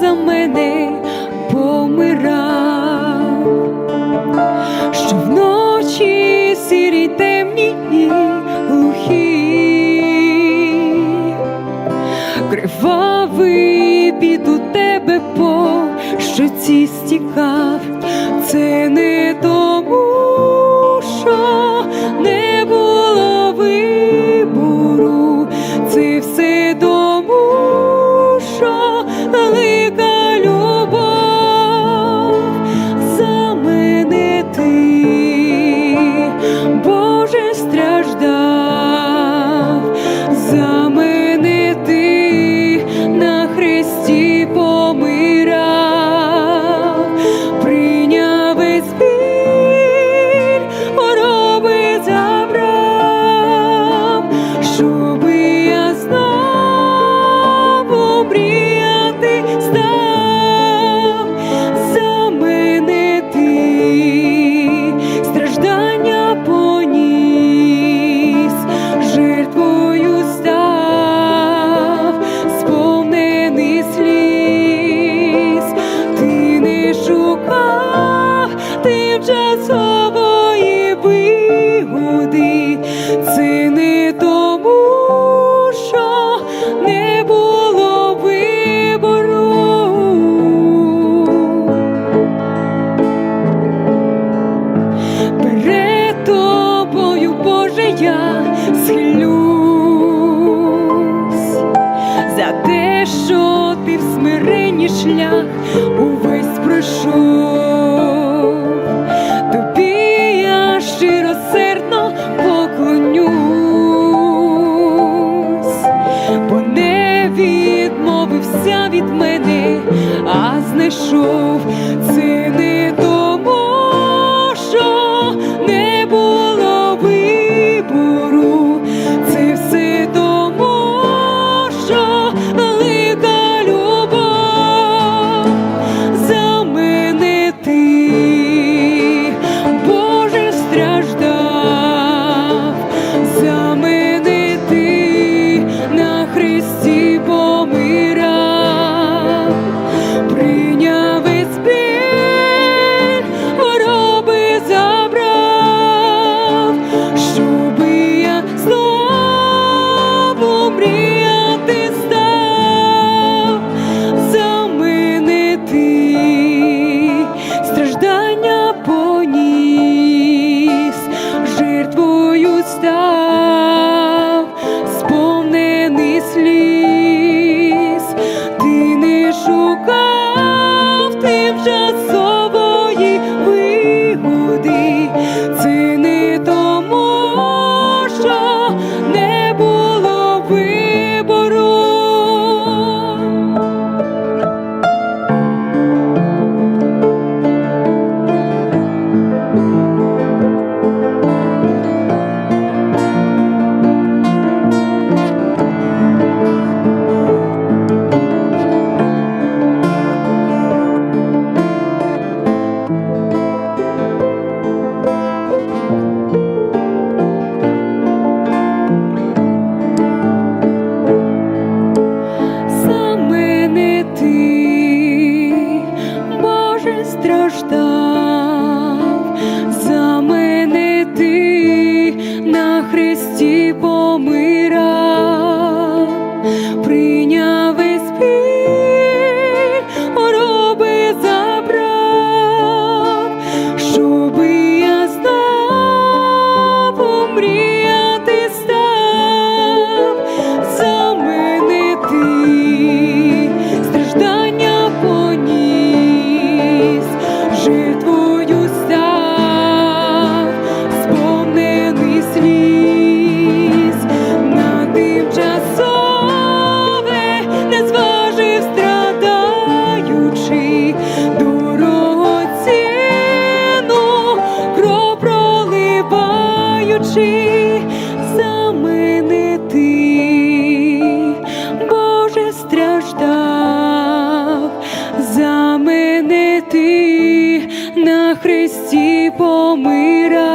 за мене помирав, що вночі сірі темні і глухі, кривавий бід у тебе по щоці стікав, це не то. Jesus. знайшов. Це душі заменити, Боже страждав, заменити на Христі помира.